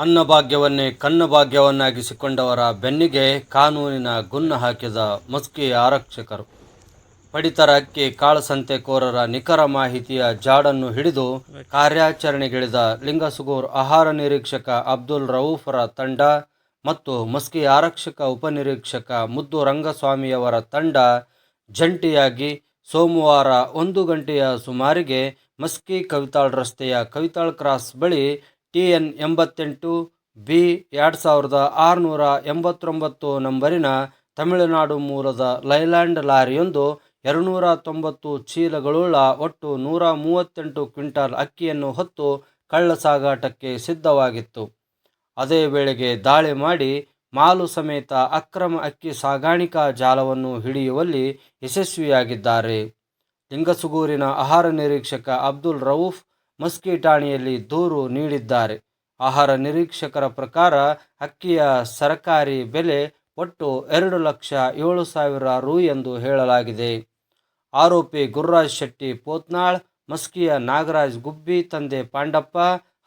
ಅನ್ನಭಾಗ್ಯವನ್ನೇ ಕನ್ನಭಾಗ್ಯವನ್ನಾಗಿಸಿಕೊಂಡವರ ಬೆನ್ನಿಗೆ ಕಾನೂನಿನ ಗುನ್ನ ಹಾಕಿದ ಮಸ್ಕಿ ಆರಕ್ಷಕರು. ಪಡಿತರ ಅಕ್ಕಿ ಕಾಳಸಂತೆಕೋರರ ನಿಖರ ಮಾಹಿತಿಯ ಜಾಡನ್ನು ಹಿಡಿದು ಕಾರ್ಯಾಚರಣೆಗಿಳಿದ ಲಿಂಗಸುಗೂರ್ ಆಹಾರ ನಿರೀಕ್ಷಕ ಅಬ್ದುಲ್ ರವೂಫರ ತಂಡ ಮತ್ತು ಮಸ್ಕಿ ಆರಕ್ಷಕ ಉಪನಿರೀಕ್ಷಕ ಮುದ್ದು ರಂಗಸ್ವಾಮಿಯವರ ತಂಡ ಜಂಟಿಯಾಗಿ ಸೋಮವಾರ ಒಂದು ಗಂಟೆಯ ಸುಮಾರಿಗೆ ಮಸ್ಕಿ ಕವಿತಾಳ್ ರಸ್ತೆಯ ಕವಿತಾಳ್ ಕ್ರಾಸ್ ಬಳಿ ಟಿಎನ್ ಎಂಬತ್ತೆಂಟು, ಬಿ ಎರಡು ಸಾವಿರದ ಆರುನೂರ ಎಂಬತ್ತೊಂಬತ್ತು ನಂಬರಿನ ತಮಿಳುನಾಡು ಮೂಲದ ಲೈಲ್ಯಾಂಡ್ ಲಾರಿಯೊಂದು ಎರಡುನೂರ ತೊಂಬತ್ತು ಚೀಲಗಳುಳ್ಳ ಒಟ್ಟು ನೂರ ಮೂವತ್ತೆಂಟು ಕ್ವಿಂಟಾಲ್ ಅಕ್ಕಿಯನ್ನು ಹೊತ್ತು ಕಳ್ಳ ಸಾಗಾಟಕ್ಕೆ ಸಿದ್ಧವಾಗಿತ್ತು. ಅದೇ ವೇಳೆಗೆ ದಾಳಿ ಮಾಡಿ ಮಾಲು ಸಮೇತ ಅಕ್ರಮ ಅಕ್ಕಿ ಸಾಗಾಣಿಕಾ ಜಾಲವನ್ನು ಹಿಡಿಯುವಲ್ಲಿ ಯಶಸ್ವಿಯಾಗಿದ್ದಾರೆ. ಲಿಂಗಸುಗೂರಿನ ಆಹಾರ ನಿರೀಕ್ಷಕ ಅಬ್ದುಲ್ ರವೂಫ್ ಮಸ್ಕಿ ಠಾಣೆಯಲ್ಲಿ ದೂರು ನೀಡಿದ್ದಾರೆ. ಆಹಾರ ನಿರೀಕ್ಷಕರ ಪ್ರಕಾರ ಅಕ್ಕಿಯ ಸರಕಾರಿ ಬೆಲೆ ಒಟ್ಟು ಎರಡು ಲಕ್ಷ ಏಳು ಸಾವಿರ ರು ಎಂದು ಹೇಳಲಾಗಿದೆ. ಆರೋಪಿ ಗುರುರಾಜ್ ಶೆಟ್ಟಿ ಪೋತ್ನಾಳ್, ಮಸ್ಕಿಯ ನಾಗರಾಜ್ ಗುಬ್ಬಿ, ತಂದೆ ಪಾಂಡಪ್ಪ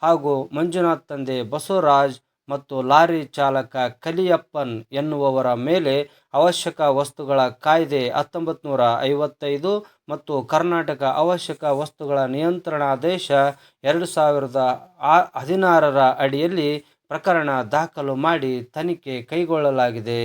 ಹಾಗೂ ಮಂಜುನಾಥ್, ತಂದೆ ಬಸವರಾಜ್ ಮತ್ತು ಲಾರಿ ಚಾಲಕ ಕಲಿಯಪ್ಪನ್ ಎನ್ನುವವರ ಮೇಲೆ ಅವಶ್ಯಕ ವಸ್ತುಗಳ ಕಾಯ್ದೆ ಹತ್ತೊಂಬತ್ತು ನೂರ ಐವತ್ತೈದು ಮತ್ತು ಕರ್ನಾಟಕ ಅವಶ್ಯಕ ವಸ್ತುಗಳ ನಿಯಂತ್ರಣಾದೇಶ ಎರಡು ಸಾವಿರದ ಆ ಹದಿನಾರರ ಅಡಿಯಲ್ಲಿ ಪ್ರಕರಣ ದಾಖಲು ಮಾಡಿ ತನಿಖೆ ಕೈಗೊಳ್ಳಲಾಗಿದೆ.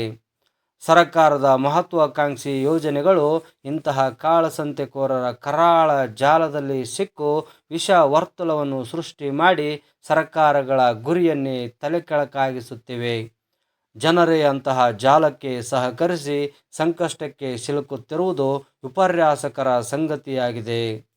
ಸರಕಾರದ ಮಹತ್ವಾಕಾಂಕ್ಷಿ ಯೋಜನೆಗಳು ಇಂತಹ ಕಾಳಸಂತೆಕೋರರ ಕರಾಳ ಜಾಲದಲ್ಲಿ ಸಿಕ್ಕು ವಿಷ ವರ್ತುಲವನ್ನು ಸೃಷ್ಟಿ ಮಾಡಿ ಸರ್ಕಾರಗಳ ಗುರಿಯನ್ನೇ ತಲೆಕೆಳಕಾಗಿಸುತ್ತಿವೆ. ಜನರೇ ಅಂತಹ ಜಾಲಕ್ಕೆ ಸಹಕರಿಸಿ ಸಂಕಷ್ಟಕ್ಕೆ ಸಿಲುಕುತ್ತಿರುವುದು ವಿಪರ್ಯಾಸಕರ ಸಂಗತಿಯಾಗಿದೆ.